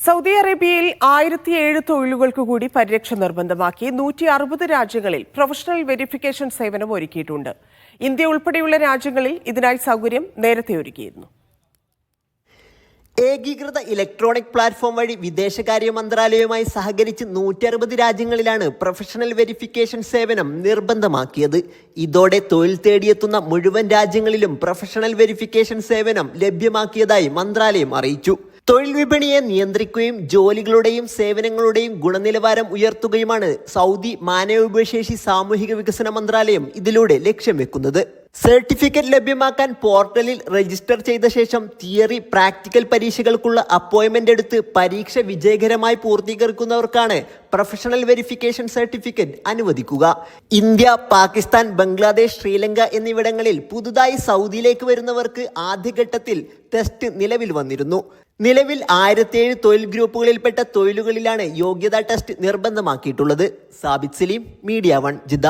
Saudi അറേബ്യയിൽ ആയിരത്തി ഏഴ് തൊഴിലുകൾക്ക് കൂടി പരിരക്ഷ നിർബന്ധമാക്കി നൂറ്റി അറുപത് രാജ്യങ്ങളിൽ പ്രൊഫഷണൽ വെരിഫിക്കേഷൻ സേവനം ഒരുക്കിയിട്ടുണ്ട്. ഇന്ത്യ ഉൾപ്പെടെയുള്ള രാജ്യങ്ങളിൽ ഇതിനായി സൗകര്യം നേരത്തെ ഒരുക്കിയിരുന്നു. ഏകീകൃത ഇലക്ട്രോണിക് പ്ലാറ്റ്ഫോം വഴി വിദേശകാര്യ മന്ത്രാലയവുമായി സഹകരിച്ച് നൂറ്റി അറുപത് രാജ്യങ്ങളിലാണ് പ്രൊഫഷണൽ വെരിഫിക്കേഷൻ സേവനം നിർബന്ധമാക്കിയത്. ഇതോടെ തൊഴിൽ തേടിയെത്തുന്ന മുഴുവൻ രാജ്യങ്ങളിലും പ്രൊഫഷണൽ വെരിഫിക്കേഷൻ സേവനം ലഭ്യമാക്കിയതായി മന്ത്രാലയം അറിയിച്ചു. തൊഴിൽ വിപണിയെ നിയന്ത്രിക്കുകയും ജോലികളുടെയും സേവനങ്ങളുടെയും ഗുണനിലവാരം ഉയർത്തുകയുമാണ് സൗദി മാനവവിഭവശേഷി സാമൂഹിക വികസന മന്ത്രാലയം ഇതിലൂടെ ലക്ഷ്യം വെക്കുന്നത്. സർട്ടിഫിക്കറ്റ് ലഭ്യമാക്കാൻ പോർട്ടലിൽ രജിസ്റ്റർ ചെയ്ത ശേഷം തിയറി പ്രാക്ടിക്കൽ പരീക്ഷകൾക്കുള്ള അപ്പോയിന്റ്മെന്റ് എടുത്ത് പരീക്ഷ വിജയകരമായി പൂർത്തീകരിക്കുന്നവർക്കാണ് പ്രൊഫഷണൽ വെരിഫിക്കേഷൻ സർട്ടിഫിക്കറ്റ് അനുവദിക്കുക. ഇന്ത്യ പാകിസ്ഥാൻ ബംഗ്ലാദേശ് ശ്രീലങ്ക എന്നിവിടങ്ങളിൽ പുതുതായി സൗദിയിലേക്ക് വരുന്നവർക്ക് ആദ്യഘട്ടത്തിൽ ടെസ്റ്റ് നിലവിൽ വന്നിരുന്നു. നിലവിൽ ആയിരത്തിയേഴ് തൊഴിൽ ഗ്രൂപ്പുകളിൽപ്പെട്ട തൊഴിലുകളിലാണ് യോഗ്യതാ test നിർബന്ധമാക്കിയിട്ടുള്ളത്. Sabith Saleem media one Jeddah.